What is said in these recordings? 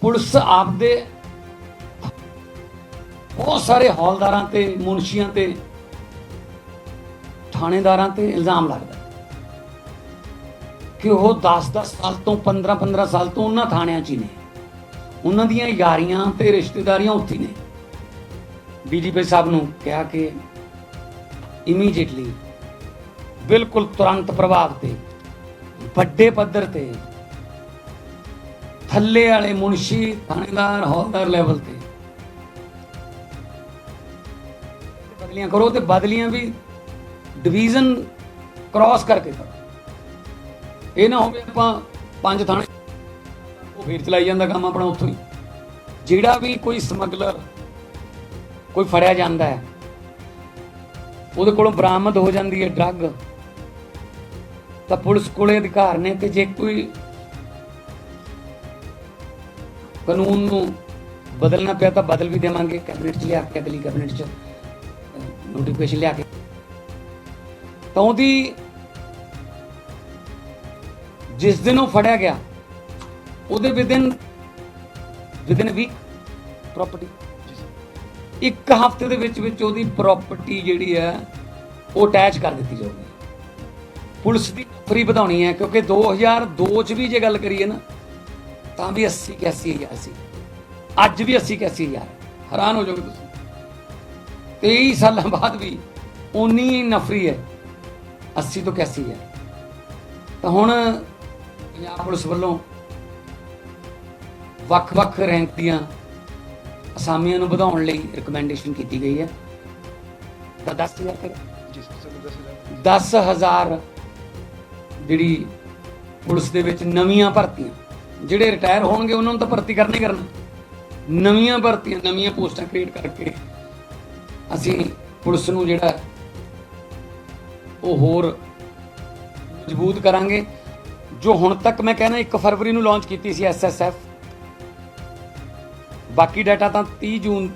Police ਆਪਦੇ ਬਹੁਤ ਸਾਰੇ ਹੌਲਦਾਰਾਂ ਤੇ, ਮੁਨਸ਼ੀਆਂ ਤੇ, ਥਾਣੇਦਾਰਾਂ ਤੇ ਇਲਜ਼ਾਮ ਲੱਗਦਾ ਕਿ ਉਹ 10-10 ਸਾਲ ਤੋਂ 15-15 ਸਾਲ ਤੋਂ ਉਹਨਾਂ ਥਾਣਿਆਂ 'ਚ ਹੀ ਨੇ। ਉਹਨਾਂ ਦੀਆਂ ਯਾਰੀਆਂ ਤੇ ਰਿਸ਼ਤੇਦਾਰੀਆਂ ਉੱਥੇ ਹੀ ਨੇ। ਡੀਜੀਪੀ ਸਾਹਿਬ ਨੂੰ ਕਿਹਾ ਕਿ ਇਮੀਡੀਏਟਲੀ ਬਿਲਕੁਲ ਤੁਰੰਤ ਪ੍ਰਭਾਵ ਤੇ, ਵੱਡੇ ਪੱਧਰ ਤੇ ਥੱਲੇ ਵਾਲੇ ਮੁਨਸ਼ੀ ਥਾਣੇਦਾਰ ਹੌਲਦਾਰ ਲੈਵਲ ਤੇ। ਬਦਲੀਆਂ ਕਰੋ ਤੇ ਬਦਲੀਆਂ ਵੀ ਡਿਵੀਜ਼ਨ ਕ੍ਰਾਸ ਕਰਕੇ ਕਰੋ। ਇਹ ਨਾ ਹੋਵੇ ਆਪਾਂ ਪੰਜ ਥਾਣੇ ਉਹ ਫੇਰ ਚਲਾਈ ਜਾਂਦਾ ਕੰਮ ਆਪਣਾ ਉੱਥੋਂ ਹੀ। ਜਿਹੜਾ ਵੀ ਕੋਈ ਸਮਗਲਰ ਕੋਈ ਫੜਿਆ ਜਾਂਦਾ ਹੈ, ਉਹਦੇ ਕੋਲੋਂ ਬਰਾਮਦ ਹੋ ਜਾਂਦੀ ਹੈ ਡਰੱਗ। ਤਾਂ ਪੁਲਿਸ ਕੋਲੇ ਅਧਿਕਾਰ ਨੇ ਤੇ ਜੇ ਕੋਈ ਕਾਨੂੰਨ ਨੂੰ ਬਦਲਣਾ ਪਿਆ ਤਾਂ ਬਦਲ ਵੀ ਦੇਵਾਂਗੇ ਕੈਬਨਿਟ 'ਚ ਲਿਆ ਕੇ, ਅਗਲੀ ਕੈਬਨਿਟ 'ਚ ਨੋਟੀਫਿਕੇਸ਼ਨ ਲਿਆ ਕੇ। ਤਾਂ ਉਹਦੀ ਜਿਸ ਦਿਨ ਉਹ ਫੜਿਆ ਗਿਆ, ਉਹਦੇ ਵਿਦਿਨ ਵਿਦਿਨ ਵੀਕ ਪ੍ਰਾਪਰਟੀ ਇੱਕ ਹਫ਼ਤੇ ਦੇ ਵਿੱਚ ਵਿੱਚ ਉਹਦੀ ਪ੍ਰਾਪਰਟੀ ਜਿਹੜੀ ਹੈ, ਉਹ ਅਟੈਚ ਕਰ ਦਿੱਤੀ ਜਾਊਗੀ। ਪੁਲਿਸ ਦੀ ਨੌਕਰੀ ਵਧਾਉਣੀ ਹੈ, ਕਿਉਂਕਿ 2002 ਚ ਵੀ ਜੇ ਗੱਲ ਕਰੀਏ ਨਾ ਤਾਂ ਵੀ 80 81 ਹਜ਼ਾਰ ਸੀ ਅੱਜ ਵੀ 80 81 ਹਜ਼ਾਰ ਹੈਰਾਨ ਹੋ ਜਾਓਗੇ ਤੁਸੀਂ। 23 ਸਾਲਾਂ ਬਾਅਦ ਵੀ ਉਨੀ ਨਫਰੀ ਹੈ। 80 ਤੋਂ 81 ਹਜ਼ਾਰ ਤਾਂ ਹੁਣ ਪੰਜਾਬ ਪੁਲਿਸ ਵੱਲੋਂ ਵੱਖ-ਵੱਖ ਰੈਂਕ ਦੀਆਂ ਅਸਾਮੀਆਂ ਨੂੰ ਵਧਾਉਣ ਲਈ ਰეკਮੈਂਡੇਸ਼ਨ ਕੀਤੀ ਗਈ ਹੈ। ਤਾਂ 10000 ਕਰ ਜੀ ਸਰ ਸਾਨੂੰ ਦੱਸ 10000 ਜਿਹੜੀ ਪੁਲਿਸ ਦੇ ਵਿੱਚ ਨਵੀਆਂ ਭਰਤੀਆਂ ਜਿਹੜੇ ਰਿਟਾਇਰ ਹੋਣਗੇ, ਉਹਨਾਂ ਨੂੰ ਤਾਂ ਭਰਤੀ ਕਰਨਾ ਹੀ ਕਰਨਾ। ਨਵੀਆਂ ਭਰਤੀਆਂ, ਨਵੀਆਂ ਪੋਸਟਾਂ ਕ੍ਰੀਏਟ ਕਰਕੇ ਅਸੀਂ ਪੁਲਿਸ ਨੂੰ ਜਿਹੜਾ ਉਹ ਹੋਰ ਮਜ਼ਬੂਤ ਕਰਾਂਗੇ। ਜੋ ਹੁਣ ਤੱਕ ਮੈਂ ਕਹਿੰਦਾ 1 ਫਰਵਰੀ ਨੂੰ ਲਾਂਚ ਕੀਤੀ ਸੀ ਐਸਐਸਐਫ ਬਾਕੀ ਡਾਟਾ ਤਾਂ 30 ਜੂਨ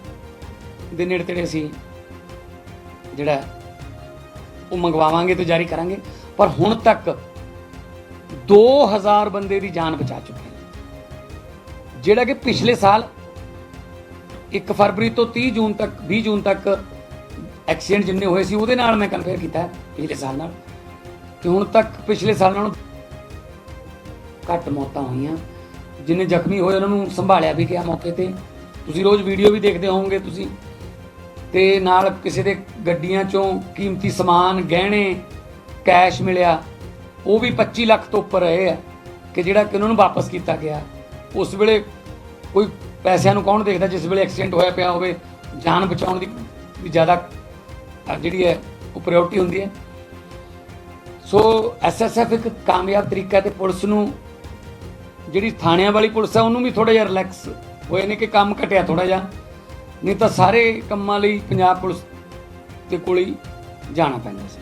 ਦੇ ਨੇੜੇ ਤੇੜੇ ਅਸੀਂ ਜਿਹੜਾ ਉਹ ਮੰਗਵਾਵਾਂਗੇ ਤੇ ਜਾਰੀ ਕਰਾਂਗੇ। ਪਰ ਹੁਣ ਤੱਕ 2000 ਬੰਦੇ ਦੀ ਜਾਨ ਬਚਾ ਚੁੱਕੇ ਜਿਹੜਾ ਕਿ ਪਿਛਲੇ ਸਾਲ 1 ਫਰਵਰੀ ਤੋਂ 30 ਜੂਨ ਤੱਕ 20 ਜੂਨ ਤੱਕ ਐਕਸੀਡੈਂਟ ਜਿੰਨੇ ਹੋਏ ਸੀ, ਉਹਦੇ ਨਾਲ ਮੈਂ ਕੰਪੇਅਰ ਕੀਤਾ ਪਿਛਲੇ ਸਾਲ ਨਾਲ। ਕਿ ਹੁਣ ਤੱਕ ਪਿਛਲੇ ਸਾਲ ਨਾਲੋਂ ਘੱਟ ਮੌਤਾਂ ਹੋਈਆਂ। ਜਿੰਨੇ ਜ਼ਖਮੀ ਹੋਏ, ਉਹਨਾਂ ਨੂੰ ਸੰਭਾਲਿਆ ਵੀ ਗਿਆ ਮੌਕੇ ਤੇ। ਤੁਸੀਂ ਰੋਜ਼ ਵੀਡੀਓ ਵੀ ਦੇਖਦੇ ਹੋਵੋਗੇ ਤੁਸੀਂ। ਤੇ ਨਾਲ ਕਿਸੇ ਦੇ ਗੱਡੀਆਂ ਚੋਂ ਕੀਮਤੀ ਸਮਾਨ, ਗਹਿਣੇ ਕੈਸ਼ ਮਿਲਿਆ। ਉਹ ਵੀ 25 ਲੱਖ ਤੋਂ ਉੱਪਰ ਰਹੇ ਆ, ਕਿ ਜਿਹੜਾ ਕਿ ਉਹਨਾਂ ਨੂੰ ਵਾਪਸ ਕੀਤਾ ਗਿਆ। ਉਸ ਵੇਲੇ ਕੋਈ ਪੈਸਿਆਂ ਨੂੰ ਕੌਣ ਦੇਖਦਾ ਜਿਸ ਵੇਲੇ ਐਕਸੀਡੈਂਟ ਹੋਇਆ ਪਿਆ ਹੋਵੇ, ਜਾਨ ਬਚਾਉਣ ਦੀ ਵੀ ਜ਼ਿਆਦਾ ਜਿਹੜੀ ਹੈ, ਉਹ ਪ੍ਰਾਇੋਰਟੀ ਹੁੰਦੀ ਹੈ। ਸੋ ਐਸਐਸਐਫ ਇੱਕ ਕਾਮਯਾਬ ਤਰੀਕਾ ਹੈ ਤੇ ਪੁਲਿਸ ਨੂੰ, ਜਿਹੜੀ ਥਾਣਿਆਂ ਵਾਲੀ ਪੁਲਿਸ ਹੈ ਉਹਨੂੰ ਵੀ ਥੋੜਾ ਜਿਹਾ ਰਿਲੈਕਸ ਹੋਏ ਨੇ ਕਿ ਕੰਮ ਘਟਿਆ ਥੋੜਾ ਜਿਹਾ। ਨਹੀਂ ਤਾਂ ਸਾਰੇ ਕੰਮਾਂ ਲਈ ਪੰਜਾਬ ਪੁਲਿਸ ਦੇ ਕੋਲ ਹੀ ਜਾਣਾ ਪੈਂਦਾ ਸੀ।